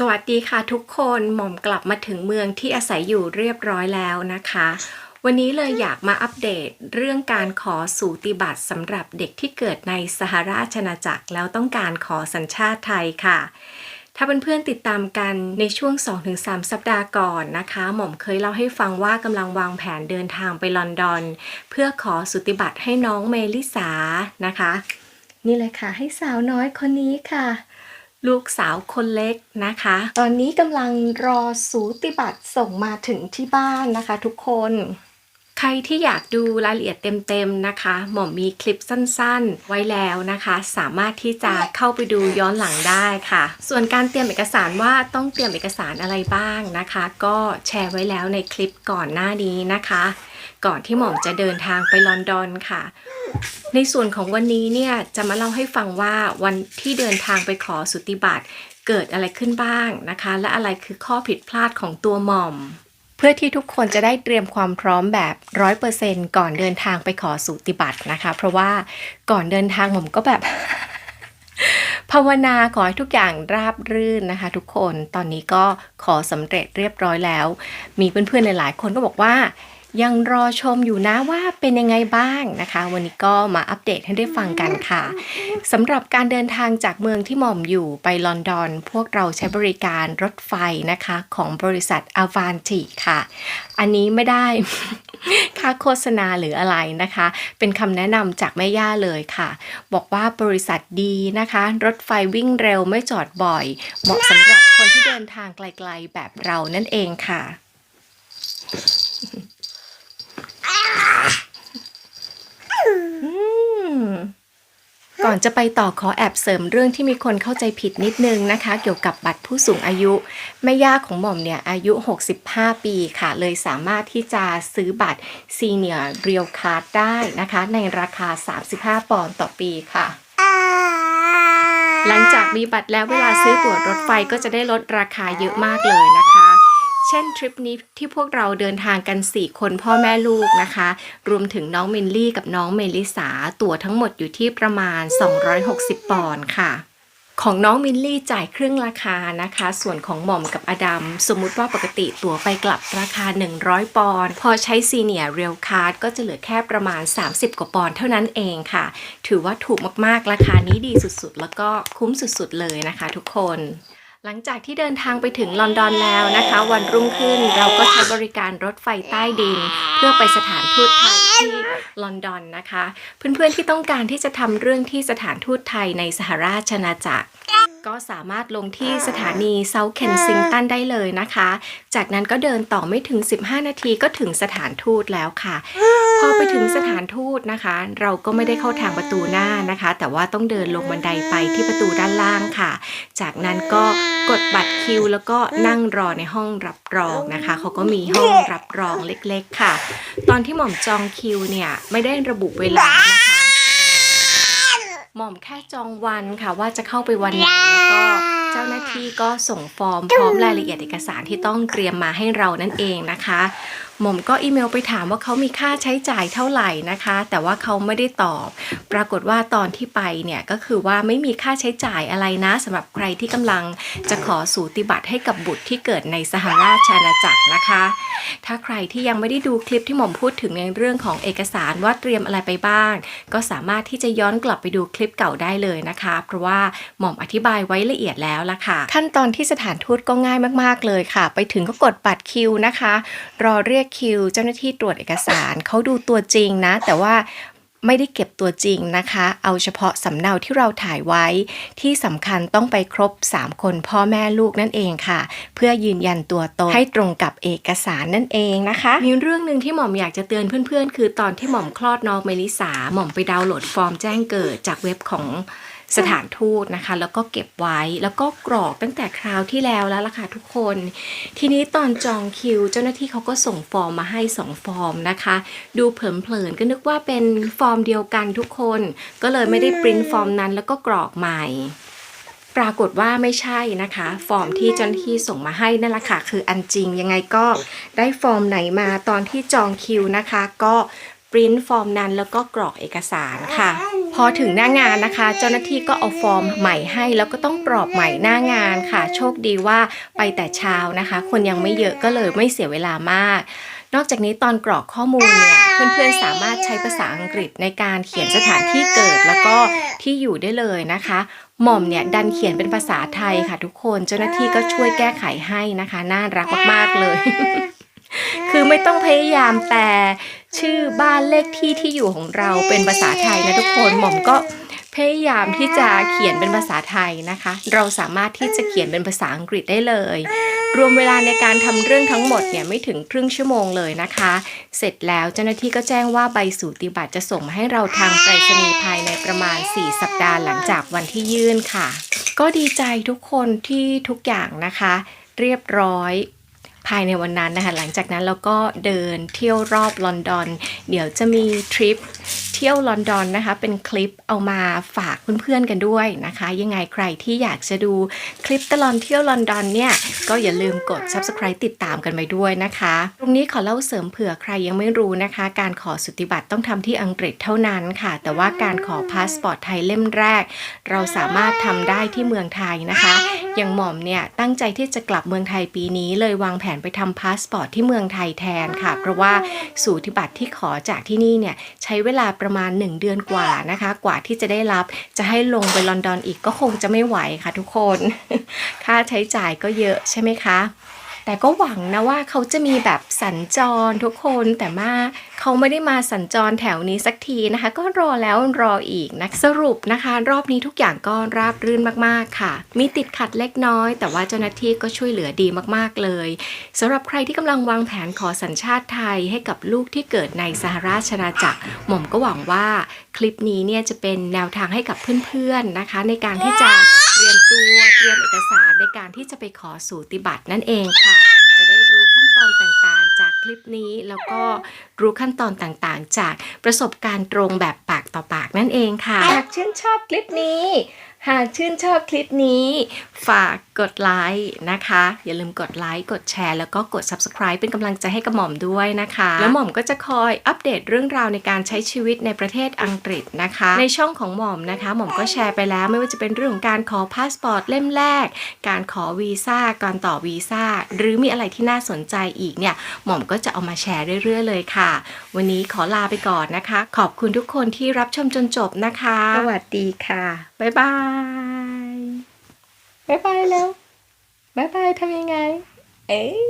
สวัสดีค่ะทุกคนหม่อมกลับมาถึงเมืองที่อาศัยอยู่เรียบร้อยแล้วนะคะ วันนี้เลยอยากมาอัปเดตเรื่องการขอสูติบัตรสำหรับเด็กที่เกิดในสหราชอาณาจักรแล้วต้องการขอสัญชาติไทยค่ะ ถ้าเพื่อนๆติดตามกันในช่วง 2-3 สัปดาห์ก่อนนะคะ หม่อมเคยเล่าให้ฟังว่ากำลังวางแผนเดินทางไปลอนดอน เพื่อขอสุติบัตรให้น้องเมลิสานะคะ นี่เลยค่ะให้สาวน้อยคนนี้ค่ะ ลูกสาวคนเล็กนะคะ ตอนนี้กำลังรอสูติบัตรส่งมาถึงที่บ้านนะคะทุกคน ใครที่อยากดูรายละเอียดเต็มๆนะคะ หม่อมมีคลิปสั้นๆ ไว้แล้วนะคะ สามารถที่จะเข้าไปดูย้อนหลังได้ค่ะ ส่วนการเตรียมเอกสารว่าต้องเตรียมเอกสารอะไรบ้างนะคะ ก็แชร์ไว้แล้วในคลิปก่อนหน้านี้นะคะ ก่อนที่หม่อมจะเดินทางไปลอนดอนค่ะ ในส่วนของวันนี้เนี่ยจะมาเล่าให้ฟังว่าวันที่เดินทางไปขอสุติบัตรเกิดอะไรขึ้นบ้างนะคะ และอะไรคือข้อผิดพลาดของตัวหม่อม เพื่อที่ทุกคนจะได้เตรียมความพร้อมแบบร้อยเปอร์เซนก่อนเดินทางไปขอสูติบัตินะคะ เพราะว่าก่อนเดินทางผมก็แบบ ภาวนาขอให้ทุกอย่างราบรื่นนะคะ ทุกคนตอนนี้ก็ขอสำเร็จเรียบร้อยแล้ว มีเพื่อนๆหลายๆคนก็บอกว่า ยังรอชมอยู่นะว่าเป็นยังไงบ้างนะคะ วันนี้ก็มาอัปเดตให้ได้ฟังกันค่ะสำหรับการเดินทางจากเมืองที่หม่อมอยู่ไปลอนดอน พวกเราใช้บริการรถไฟนะคะของบริษัท a v a n t i ค่ะ อันนี้ไม่ได้ค่าโฆษณาหรืออะไรนะคะ เป็นคำแนะนำจากแม่ย่าเลยค่ะ บอกว่าบริษัทดีนะคะ รถไฟวิ่งเร็วไม่จอดบ่อย เหมาะสำหรับคนที่เดินทางไกลๆแบบเรานั่นเองค่ะ ก่อนจะไปต่อขอแอบเสริมเรื่องที่มีคนเข้าใจผิดนิดนึงนะคะ เกี่ยวกับบัตรผู้สูงอายุแม่ย่าของหม่อมเนี่ยอายุ 65 ปีค่ะ เลยสามารถที่จะซื้อบัตร Senior Real Card ได้นะคะ ในราคา 35 ปอนด์ต่อปีค่ะ หลังจากมีบัตรแล้วเวลาซื้อตั๋วรถไฟก็จะได้ลดราคาเยอะมากเลยนะคะ เช่นทริปนี้ที่พวกเราเดินทางกัน 4 คนพ่อแม่ลูกนะคะ รวมถึงน้องมินลี่กับน้องเมลิสาตั๋วทั้งหมดอยู่ที่ประมาณ 260 ปอนด์ค่ะ ของน้องมินลี่จ่ายครึ่งราคานะคะ ส่วนของหม่อมกับอดัมสมมุติว่าปกติตั๋วไปกลับราคา 100 ปอนด์พอใช้ซีเนียร์เรียลคาร์ดก็จะเหลือแค่ประมาณ 30 กว่าปอนด์เท่านั้นเองค่ะ ถือว่าถูกมากๆราคานี้ดีสุดๆ แล้วก็คุ้มสุดๆเลยนะคะ ทุกคน หลังจากที่เดินทางไปถึงลอนดอนแล้วนะคะ วันรุ่งขึ้นเราก็ใช้บริการรถไฟใต้ดิน เพื่อไปสถานทูตไทยที่ลอนดอนนะคะ เพื่อนๆที่ต้องการที่จะทำเรื่องที่สถานทูตไทยในสหราชอาณาจักร ก็สามารถลงที่สถานีเซาท์เคนซิงตันได้เลยนะคะ จากนั้นก็เดินต่อไม่ถึง 15 นาทีก็ถึงสถานทูตแล้วค่ะ พอไปถึงสถานทูตนะคะ เราก็ไม่ได้เข้าทางประตูหน้านะคะ แต่ว่าต้องเดินลงบันไดไปที่ประตูด้านล่างค่ะ จากนั้นก็กดบัตรคิว แล้วก็นั่งรอในห้องรับรองนะคะเขาก็มีห้องรับรองเล็กๆค่ะ ตอนที่หม่อมจองคิวเนี่ยไม่ได้ระบุเวลานะคะ หม่อมแค่จองวันค่ะว่าจะเข้าไปวันไหนแล้วก็เจ้าหน้าที่ก็ส่งฟอร์มพร้อมรายละเอียดเอกสารที่ต้องเตรียมมาให้เรานั่นเองนะคะ หม่อมก็อีเมลไปถามว่าเขามีค่าใช้จ่ายเท่าไหร่นะคะ แต่ว่าเขาไม่ได้ตอบ ปรากฏว่าตอนที่ไปเนี่ยก็คือว่าไม่มีค่าใช้จ่ายอะไรนะสำหรับใครที่กำลังจะขอสูติบัตรให้กับบุตรที่เกิดในสหราชอาณาจักรนะคะ ถ้าใครที่ยังไม่ได้ดูคลิปที่หม่อมพูดถึงในเรื่องของเอกสารว่าเตรียมอะไรไปบ้าง ก็สามารถที่จะย้อนกลับไปดูคลิปเก่าได้เลยนะคะ เพราะว่าหม่อมอธิบายไว้ละเอียดแล้วละค่ะ ขั้นตอนที่สถานทูตก็ง่ายมาก ๆเลยค่ะ ไปถึงก็กดบัตรคิวนะคะ รอเรียกคิว เจ้าหน้าที่ตรวจเอกสารเขาดูตัวจริงนะ แต่ว่าไม่ได้เก็บตัวจริงนะคะ เอาเฉพาะสำเนาที่เราถ่ายไว้ ที่สำคัญต้องไปครบ 3 คนพ่อแม่ลูกนั่นเองค่ะ เพื่อยืนยันตัวตนให้ตรงกับเอกสารนั่นเองนะคะ มีเรื่องหนึ่งที่หม่อมอยากจะเตือนเพื่อนๆ คือตอนที่หม่อมคลอดน้องเมลิสาหม่อมไปดาวน์โหลดฟอร์มแจ้งเกิดจากเว็บของ สถานทูตนะคะ แล้วก็เก็บไว้แล้วก็กรอกตั้งแต่คราวที่แล้วแล้วล่ะค่ะทุกคน ทีนี้ตอนจองคิว เจ้าหน้าที่เขาก็ส่งฟอร์มมาให้ 2 ฟอร์มนะคะ ดูเผลอๆก็นึกว่าเป็นฟอร์มเดียวกันทุกคน ก็เลยไม่ได้ปริ้นฟอร์มนั้นแล้วก็กรอกใหม่ปรากฏว่าไม่ใช่นะคะ ฟอร์มที่เจ้าหน้าที่ส่งมาให้นั่นแหละค่ะคืออันจริงยังไงก็ได้ฟอร์มไหนมาตอนที่จองคิวนะคะ ก็ปริ้นฟอร์มนั้นแล้วก็กรอกเอกสารค่ะพพ อถึงหน้างานนะคะ เจ้าหน้าที่ก็เอาฟอร์มใหม่ให้ แล้วก็ต้องกรอกใหม่หน้างานค่ะ โชคดีว่าไปแต่เช้านะคะ คนยังไม่เยอะก็เลยไม่เสียเวลามาก นอกจากนี้ตอนกรอกข้อมูลเนี่ยเพื่อนๆสามารถใช้ภาษาอังกฤษในการเขียนสถานที่เกิดแล้วก็ที่อยู่ได้เลยนะคะหม่อมเนี่ยดันเขียนเป็นภาษาไทยค่ะ ทุกคนเจ้าหน้าที่ก็ช่วยแก้ไขให้นะคะ น่ารักมากๆเลย คือไม่ต้องพยายามแต่ ชื่อบ้านเลขที่ที่อยู่ของเราเป็นภาษาไทยนะทุกคนหม่อมก็พยายามที่จะเขียนเป็นภาษาไทยนะคะ เราสามารถที่จะเขียนเป็นภาษาอังกฤษได้เลย รวมเวลาในการทำเรื่องทั้งหมดเนี่ยไม่ถึงครึ่งชั่วโมงเลยนะคะ เสร็จแล้วเจ้าหน้าที่ก็แจ้งว่าใบสูติบัตรจะส่งมาให้เราทางไปรษณีย์ภายในประมาณ 4 สัปดาห์หลังจากวันที่ยื่นค่ะ ก็ดีใจทุกคนที่ทุกอย่างนะคะ เรียบร้อย ภายในวันนั้นนะคะ หลังจากนั้นเราก็เดินเที่ยวรอบลอนดอน เดี๋ยวจะมีทริปเที่ยวลอนดอนนะคะ เป็นคลิปเอามาฝากเพื่อนๆกันด้วยนะคะ ยังไงใครที่อยากจะดูคลิปตลอดเที่ยวลอนดอนเนี่ย ก็อย่าลืมกด subscribe ติดตามกันไปด้วยนะคะ ตรงนี้ขอเล่าเสริมเผื่อใครยังไม่รู้นะคะ การขอสุติบัตรต้องทำที่อังกฤษเท่านั้นค่ะ แต่ว่าการขอพาสปอร์ตไทยเล่มแรก เราสามารถทำได้ที่เมืองไทยนะคะ อย่างหม่อมเนี่ยตั้งใจที่จะกลับเมืองไทยปีนี้ เลยวางแผนไปทำพาสปอร์ตที่เมืองไทยแทนค่ะ เพราะว่าสูติบัตรที่ขอจากที่นี่เนี่ยใช้เวลาประมาณ 1 เดือนกว่านะคะ กว่าที่จะได้รับจะให้ลงไปลอนดอนอีกก็คงจะไม่ไหวค่ะทุกคน ค่าใช้จ่ายก็เยอะใช่ไหมคะ แต่ก็หวังนะว่าเขาจะมีแบบสัญจรทุกคนแต่ว่าเขาไม่ได้มาสัญจรแถวนี้สักทีนะคะ ก็รอแล้วรออีกนะสรุปนะคะ รอบนี้ทุกอย่างก็ราบรื่นมากๆค่ะ มีติดขัดเล็กน้อย แต่ว่าเจ้าหน้าที่ก็ช่วยเหลือดีมากๆเลยสำหรับใครที่กำลังวางแผนขอสัญชาติไทยให้กับลูกที่เกิดในสหราชอาณาจักรหม่อมก็หวังว่าคลิปนี้เนี่ยจะเป็นแนวทางให้กับเพื่อนๆนะคะ ในการที่จะ เตรียมตัวเตรียมเอกสารในการที่จะไปขอสูติบัตรนั่นเองค่ะ จะได้รู้ขั้นตอนต่างๆ จากคลิปนี้แล้วก็รู้ขั้นตอนต่างๆ จากประสบการณ์ตรงแบบปากต่อปากนั่นเองค่ะหากชื่นชอบคลิปนี้ หากชื่นชอบคลิปนี้ ฝากกดไลค์นะคะ อย่าลืมกดไลค์กดแชร์แล้วก็กด subscribe เป็นกำลังใจให้กับหม่อมด้วยนะคะ แล้วหม่อมก็จะคอยอัปเดตเรื่องราวในการใช้ชีวิตในประเทศอังกฤษนะคะ ในช่องของหม่อมนะคะ หม่อมก็แชร์ไปแล้ว ไม่ว่าจะเป็นเรื่องของการขอพาสปอร์ตเล่มแรก การขอวีซ่าการต่อวีซ่าหรือมีอะไรที่น่าสนใจอีกเนี่ยหม่อมก็จะเอามาแชร์เรื่อยๆ เลยค่ะ วันนี้ขอลาไปก่อนนะคะ ขอบคุณทุกคนที่รับชมจนจบนะคะ สวัสดีค่ะ บ๊ายบาย บ๊ายบายแล้ว บ๊ายบายทำยังไง เอ๊ะ